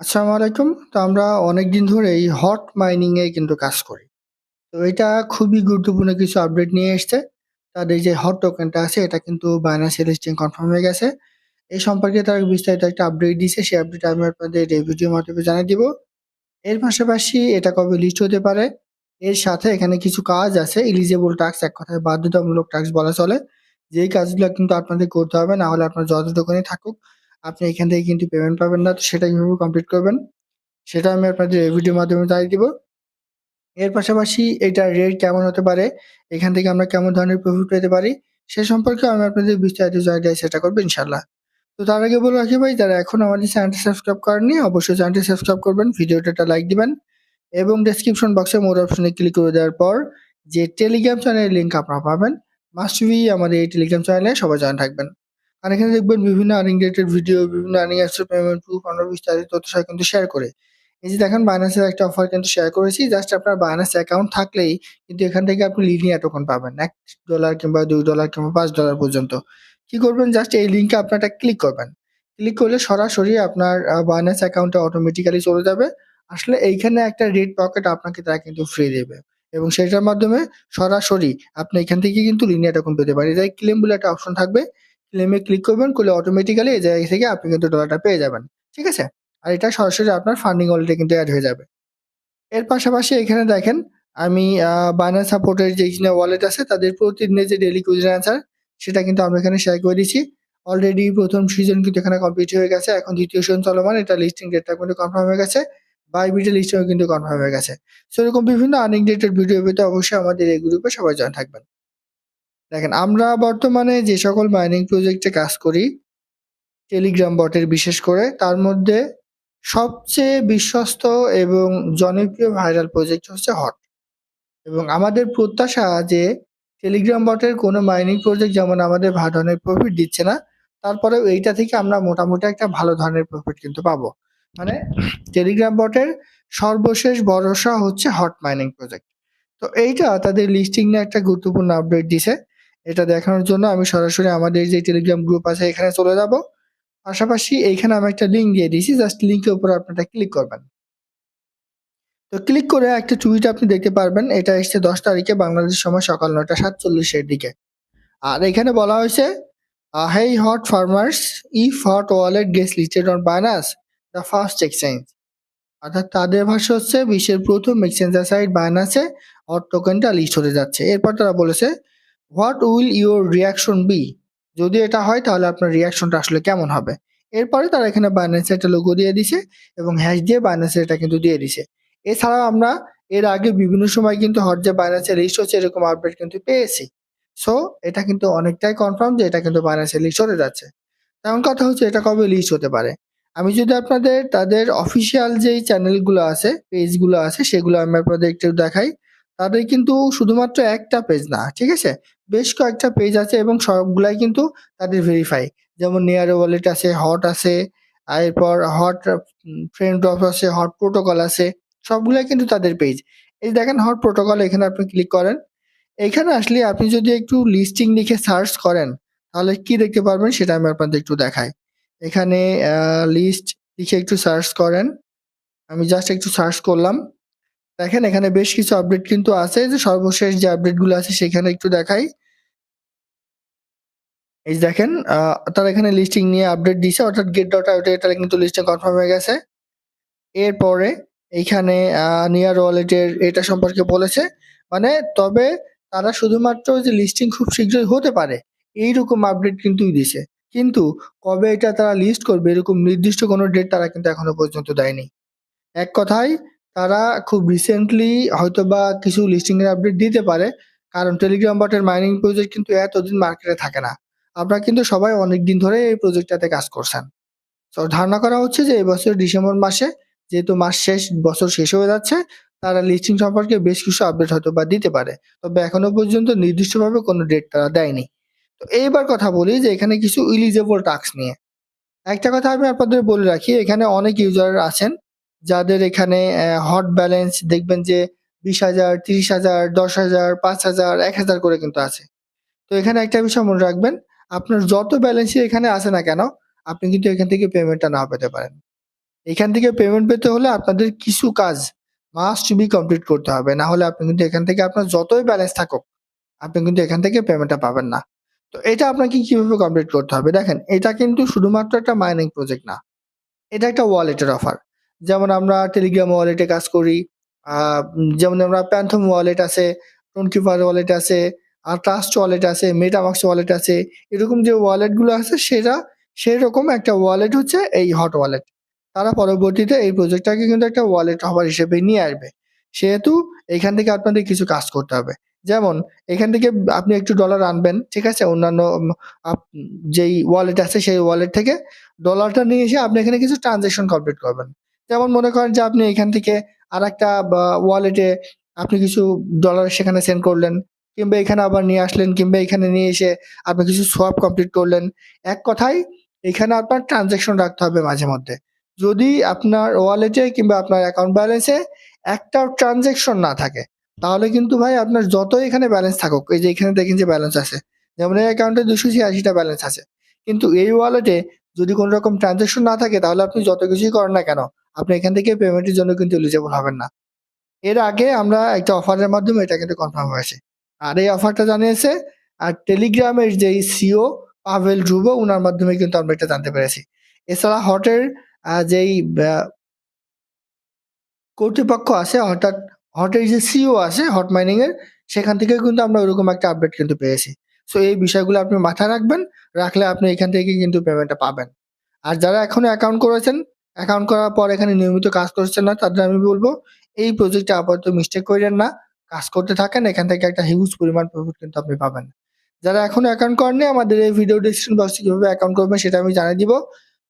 আসসালামু আলাইকুম। তো আমরা অনেক অনেকদিন ধরেই হট মাইনিং এ কিন্তু কাজ করি। তো এটা খুবই গুরুত্বপূর্ণ কিছু আপডেট নিয়ে এসছে। তাদের যে হট টোকেনটা আছে, এটা কিন্তু বাইন্যান্স লিস্টিং কনফার্ম হয়ে গেছে। এই সম্পর্কে তারা বিস্তারিত একটা আপডেট দিয়েছে সেই আপডেট আমি আপনাদের এই ভিডিওর মাধ্যমে জানিয়ে দিব। এর পাশাপাশি এটা কবে লিস্ট হতে পারে? এর সাথে এখানে কিছু কাজ আছে এলিজিবল টাস্ক এক কথায় বাধ্যতামূলক টাস্ক বলা চলে। যেই কাজগুলো কিন্তু আপনাদের করতে হবে, না হলে আপনার যত টোকেনই থাকুক আপনি এখান থেকে কিন্তু পেমেন্ট পাবেন না। তো সেটা কীভাবে কমপ্লিট করবেন? সেটা আমি আপনাদের ভিডিওর মাধ্যমে জানিয়ে দিব। এর পাশাপাশি এটার রেট কেমন হতে পারে? এখান থেকে আমরা কেমন ধরনের প্রফিট পেতে পারি? সে সম্পর্কে আমি আপনাদের বিস্তারিত জানিয়ে দেওয়ার চেষ্টা করব ইনশাআল্লাহ। তো তার আগে বলে রাখি ভাই যারা এখন আমাদের চ্যানেলটি সাবস্ক্রাইব করেননি অবশ্যই চ্যানেলটি সাবস্ক্রাইব করবেন, ভিডিওটা একটা লাইক দিবেন এবং ডেসক্রিপশন বক্সে মোর অপশনে ক্লিক করে দেওয়ার পর যে টেলিগ্রাম চ্যানেলের লিঙ্ক আপনারা পাবেন মাস্ট বি আমাদের এই টেলিগ্রাম চ্যানেলে সবাই জয়েন থাকবেন। আর এখানে দেখবেন বিভিন্ন আর্নিং রিলেটেড ভিডিও, বিভিন্ন আর্নিং অ্যাপসের পেমেন্ট প্রুফ আমরা বিস্তারিত তথ্য সহ কিন্তু শেয়ার করে এই যে দেখেন বাইন্যান্সের একটা অফার কিন্তু শেয়ার করেছি। জাস্ট আপনার বাইন্যান্স অ্যাকাউন্ট থাকলেই কিন্তু এখান থেকে আপনি লিনিয়ার টোকেন পাবেন। এক ডলার কিংবা দুই ডলার কিংবা পাঁচ ডলার পর্যন্ত। কি করবেন জাস্ট এই আপনারা একটা ক্লিক করবেন। ক্লিক করলে সরাসরি আপনার বাইন্যান্স অ্যাকাউন্টে অটোমেটিক্যালি চলে যাবে। আসলে এইখানে একটা রেড পকেট আপনাকে তারা কিন্তু ফ্রি দেবে এবং সেটার মাধ্যমে সরাসরি আপনি এখান থেকে কিন্তু লিনিয়ার টোকেন পেতে পারেন। এই ক্লেম বলে একটা অপশন থাকবে। ক্লেমে ক্লিক করবেন, করলে অটোমেটিক্যালি এই জায়গা থেকে আপনি কিন্তু ডলারটা পেয়ে যাবেন। ঠিক আছে? আর এটা সরাসরি আপনার ফান্ডিং ওয়ালেটে কিন্তু অ্যাড হয়ে যাবে। এর পাশাপাশি এখানে দেখেন, আমি আ বাইন্যান্স সাপোর্টের যে এখানে ওয়ালেট আছে, তাদের প্রতিদিনের যে ডেলি কুইজের অ্যান্সার সেটা কিন্তু আমরা এখানে শেয়ার করে দিচ্ছি। অলরেডি প্রথম সিজন কিন্তু এখানে কমপ্লিট হয়ে গেছে। এখন দ্বিতীয় সিজন চলমান। এটা লিস্টিং ডেটটা কিন্তু কনফার্ম হয়ে গেছে। বাইবিটের লিস্টিংও কিন্তু কনফার্ম হয়ে গেছে। সেরকম বিভিন্ন আর্নিং রিলেটেড ভিডিও পেতে অবশ্যই আমাদের এই গ্রুপে সবাই জয়েন থাকবেন। দেখেন আমরা বর্তমানে যে সকল মাইনিং প্রজেক্টে কাজ করি টেলিগ্রাম বটের বিশেষ করে তার মধ্যে সবচেয়ে বিশ্বস্ত এবং জনপ্রিয় ভাইরাল প্রজেক্ট হচ্ছে হট। এবং আমাদের প্রত্যাশা যে টেলিগ্রাম বটের কোনো মাইনিং প্রজেক্ট যেমন আমাদের ভালো ধরনের প্রফিট দিচ্ছে না, তারপরেও এইটা থেকে আমরা মোটামুটি একটা ভালো ধরনের প্রফিট কিন্তু পাবো। মানে টেলিগ্রাম বটের সর্বশেষ ভরসা হচ্ছে হট মাইনিং প্রজেক্ট। তো এইটা তাদের লিস্টিং নিয়ে একটা গুরুত্বপূর্ণ আপডেট দিছে। এটা দেখানোর জন্য আমি সরাসরি আমাদের যে টেলিগ্রাম গ্রুপ আছে, এখানে চলে যাব। পাশাপাশি এইখানে আমি একটা লিঙ্ক দিয়ে দিয়েছি। জাস্ট লিঙ্কের উপর আপনারা ক্লিক করবেন। তো ক্লিক করে একটা টুইট আপনি দেখতে পারবেন। এটা এসছে ১০ তারিখে, বাংলাদেশ সময় সকাল ৯টা ৪৭ এর দিকে। আর এখানে বলা হয়েছে hey hot farmers if hot wallet gets listed on Binance the first exchange. অর্থাৎ তাদের ভাষা হচ্ছে, বিশ্বের প্রথম এক্সচেঞ্জার সাইট বাইন্যান্সে হট টোকেনটা লিস্ট হতে যাচ্ছে। এরপর তারা বলেছে what will your reaction be? যদি এটা হয় তাহলে আপনার রিয়াকশনটা আসলে কেমন হবে? এরপরে তারা এখানে বাইন্যান্সের একটা লোগো দিয়ে দিছে এবং হ্যাশ দিয়ে বাইন্যান্সের এটা কিন্তু দিয়ে দিছে। এছাড়াও আমরা এর আগে বিভিন্ন সময় কিন্তু হট যে বাইন্যান্সে লিস্ট হচ্ছে এরকম আপডেট কিন্তু পেয়েছি। সো এটা কিন্তু অনেকটাই কনফার্ম যে এটা কিন্তু বাইন্যান্সে লিস্ট হতে যাচ্ছে। তেমন কথা হচ্ছে এটা কবে লিস্ট হতে পারে? আমি যদি আপনাদের তাদের অফিসিয়াল যেই চ্যানেলগুলো আছে, পেজগুলো আছে সেগুলো আমি আপনাদের একটু দেখাই। তাদের কিন্তু শুধুমাত্র একটা পেজ না, ঠিক আছে? বেশ কয়েকটা পেজ আছে এবং সবগুলাই কিন্তু তাদের ভেরিফাই। যেমন নেয়ার ওয়ালেট আছে, হট আছে, এরপর হট ফ্রেন্ড ড্রপ আছে, হট প্রোটোকল আছে। সবগুলাই কিন্তু তাদের পেজ। এই দেখেন হট প্রোটোকল এখানে আপনি ক্লিক করেন। এখানে আসলে আপনি যদি একটু লিস্টিং লিখে সার্চ করেন তাহলে কি দেখতে পারবেন সেটা আমি আপনাদের একটু দেখাই। এখানে লিস্ট লিখে একটু সার্চ করেন। আমি জাস্ট একটু সার্চ করলাম। দেখেন, এখানে বেশ কিছু আপডেট কিন্তু আছে যে সর্বশেষ যে আপডেটগুলো আছে, সেখানে একটু দেখাই। এই দেখেন তারা এখানে লিস্টিং নিয়ে আপডেট দিছে অর্থাৎ get.io তে এটা কিন্তু লিস্টিং কনফার্ম হয়ে গেছে। এরপরে এইখানে নিয়ার নেয়ার ওয়ালেটের এটা সম্পর্কে বলেছে। মানে তবে তারা শুধুমাত্র যে লিস্টিং খুব শীঘ্রই হতে পারে, এইরকম আপডেট কিন্তু দিছে। কিন্তু কবে এটা তারা লিস্ট করবে, এরকম নির্দিষ্ট কোনো ডেট তারা কিন্তু এখনও পর্যন্ত দেয়নি। এক কথায় তারা খুব রিসেন্টলি হয়তোবা কিছু লিস্টিং এর আপডেট দিতে পারে। কারণ টেলিগ্রাম বটের মাইনিং প্রজেক্ট কিন্তু এতদিন মার্কেটে থাকে না। আপনারা কিন্তু সবাই অনেক দিন ধরে এই প্রজেক্টটাতে কাজ করছেন। সো ধারণা করা হচ্ছে যে এবছর ডিসেম্বর মাসে যেহেতু মাস শেষ, বছর শেষ হয়ে যাচ্ছে, তারা লিস্টিং সম্পর্কে বেশ কিছু আপডেট হয়তো বা দিতে পারে। তবে এখনও পর্যন্ত নির্দিষ্টভাবে কোনো ডেট তারা দেয়নি। তো এইবার কথা বলি যে এখানে কিছু এলিজিবল টাস্ক নিয়ে। একটা কথা আমি আপনাদের বলে রাখি এখানে অনেক ইউজার আছেন যাদের এখানে হট ব্যালেন্স দেখবেন যে বিশ হাজার তিরিশ হাজার দশ হাজার পাঁচ হাজার এক হাজার করে কিন্তু আছে। তো এখানে একটা বিষয় মনে রাখবেন, আপনার যত ব্যালেন্সই এখানে আছে না কেন, আপনি কিন্তু এখান থেকে পেমেন্টটা নাও পেতে পারেন। এখান থেকে পেমেন্ট পেতে হলে আপনাদের কিছু কাজ মাস্ট বি কমপ্লিট করতে হবে না হলে আপনি কিন্তু এখান থেকে আপনার যতই ব্যালেন্স থাকুক আপনি কিন্তু এখান থেকে পেমেন্টটা পাবেন না তো এটা আপনাকে কীভাবে কমপ্লিট করতে হবে দেখেন এটা কিন্তু শুধুমাত্র একটা মাইনিং প্রজেক্ট না এটা একটা ওয়ালেটের অফার যেমন আমরা টেলিগ্রাম ওয়ালেটে কাজ করি যেমন আমরা প্যান্থম ওয়ালেট আছে টোনকিপার ওয়ালেট আছে, আর ট্রাস্ট ওয়ালেট আছে মেটামাক্স ওয়ালেট আছে, এরকম যে ওয়ালেটগুলো আছে সেটা সেই রকম একটা ওয়ালেট হচ্ছে এই হট ওয়ালেট তারা পরবর্তীতে এই প্রজেক্টটাকে কিন্তু একটা ওয়ালেট হবার হিসেবে নিয়ে আসবে। সেহেতু এখান থেকে আপনাদের কিছু কাজ করতে হবে। যেমন, এখান থেকে আপনি একটু ডলার আনবেন, ঠিক আছে? অন্যান্য যেই ওয়ালেট আছে সেই ওয়ালেট থেকে ডলারটা নিয়ে এসে আপনি এখানে কিছু ট্রানজেকশন কমপ্লিট করবেন। যেমন মনে করেন যে আপনি এখান থেকে আর একটা ওয়ালেটে আপনি কিছু ডলার সেখানে সেন্ড করলেন, কিংবা এখানে আবার নিয়ে আসলেন, কিংবা এখানে নিয়ে এসে আপনি কিছু সোয়াপ কমপ্লিট করলেন। এক কথায়, এখানে আপনার ট্রানজেকশন রাখতে হবে মাঝে মধ্যে। যদি আপনার ওয়ালেটে কিংবা আপনার অ্যাকাউন্ট ব্যালেন্সে একটা ট্রানজেকশন না থাকে, তাহলে কিন্তু ভাই আপনার যতই এখানে ব্যালেন্স থাকুক, এই যে এখানে দেখেন যে ব্যালেন্স আছে, যেমন এই অ্যাকাউন্টে দুশো ছিয়াশিটা ব্যালেন্স আছে। কিন্তু এই ওয়ালেটে যদি কোনো রকম ট্রানজেকশন না থাকে, তাহলে আপনি যত কিছুই করেন না কেন আপনি এখান থেকে পেমেন্টের জন্য কিন্তু এলিজেবল হবেন না। এর আগে আমরা একটা অফারের মাধ্যমে এটা কিন্তু কনফার্ম হয়েছে। আর এই অফারটা জানিয়েছে, আর টেলিগ্রামের যেই সিও পাভেল ধ্রুব ওনার মাধ্যমে কিন্তু আমরা এটা জানতে পেরেছি। এছাড়া হটের যেই কর্তৃপক্ষ আছে, হঠাৎ হটের যে সিও আছে, হট মাইনিং এর, সেখান থেকে কিন্তু আমরা ওরকম একটা আপডেট কিন্তু পেয়েছি। সো এই বিষয়গুলো আপনি মাথায় রাখবেন, রাখলে আপনি এখান থেকে কিন্তু পেমেন্টটা পাবেন। আর যারা এখনও অ্যাকাউন্ট করেছেন অ্যাকাউন্ট করার পর এখানে নিয়মিত কাজ করছেন না তাদের আমি বলব, এই প্রজেক্টে আপাতত মিস্টেক করেন না। কাজ করতে থাকেন, এখান থেকে একটা হিউজ পরিমাণ প্রফিট কিন্তু আপনি পাবেন। যারা এখনও অ্যাকাউন্ট করেননি, আমাদের এই ভিডিও ডিসক্রিপশন বক্সে কীভাবে অ্যাকাউন্ট করবেন সেটা আমি জানিয়ে দিব।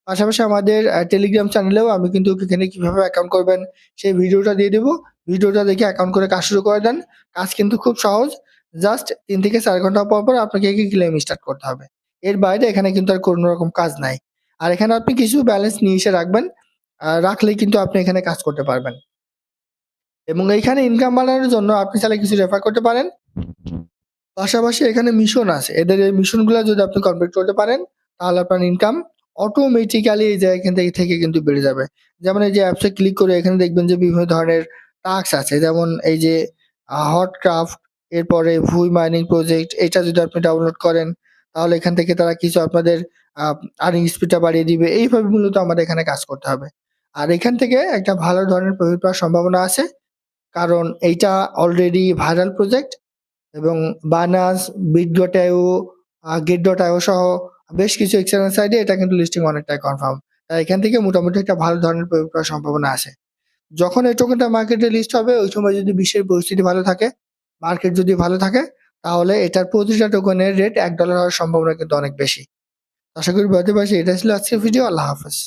পাশাপাশি আমাদের টেলিগ্রাম চ্যানেলেও আমি কিন্তু এখানে কীভাবে অ্যাকাউন্ট করবেন সেই ভিডিওটা দিয়ে দিব। ভিডিওটা দেখে অ্যাকাউন্ট করে কাজ শুরু করে দেন। কাজ কিন্তু খুব সহজ। জাস্ট তিন থেকে চার ঘণ্টা পর পর আপনাকে ক্লেম স্টার্ট করতে হবে। এর বাইরে এখানে কিন্তু আর কোনো রকম কাজ নাই। আর এখানে আপনি কিছু ব্যালেন্স নিয়ে এসে রাখবেন রাখলেই কিন্তু আপনি এখানে কাজ করতে পারবেন। এবং এইখানে ইনকাম বাড়ানোর জন্য আপনি চাইলে কিছু রেফার করতে পারেন। পাশাপাশি এখানে মিশন আছে। এদের এই মিশনগুলো যদি আপনি কমপ্লিট করতে পারেন, তাহলে আপনার ইনকাম অটোমেটিক্যালি এই এখান থেকে থেকে কিন্তু বেড়ে যাবে। যেমন এই যে অ্যাপসে ক্লিক করে এখানে দেখবেন যে বিভিন্ন ধরনের টাস্ক আছে। যেমন এই যে হট ক্রাফট এরপরে ভুই মাইনিং প্রজেক্ট এটা যদি আপনি ডাউনলোড করেন, তাহলে এখান থেকে তারা কিছু আপনাদের আর্নিং স্পিডটা বাড়িয়ে দিবে। এইভাবে মূলত আমাদের এখানে কাজ করতে হবে। আর এখান থেকে একটা ভালো ধরনের প্রফিট পাওয়ার সম্ভাবনা আছে। কারণ এইটা অলরেডি ভাইরাল প্রজেক্ট এবং Binance bit dot io gate dot io সহ বেশ কিছু এক্সচেঞ্জ সাইডে এটা কিন্তু লিস্টিং অনেকটাই কনফার্ম তাই এখান থেকে মোটামুটি একটা ভালো ধরনের প্রয়োগ করার সম্ভাবনা আছে। যখন এই টোকেনটা মার্কেটে লিস্ট হবে, ওই সময় যদি বিশ্বের পরিস্থিতি ভালো থাকে মার্কেট যদি ভালো থাকে, তাহলে এটার প্রতিটা টোকেনের রেট এক ডলার হওয়ার সম্ভাবনা কিন্তু অনেক বেশি। আশা করি বুঝতে পারছি এটা ছিল আজকের ভিডিও। আল্লাহ হাফেজ।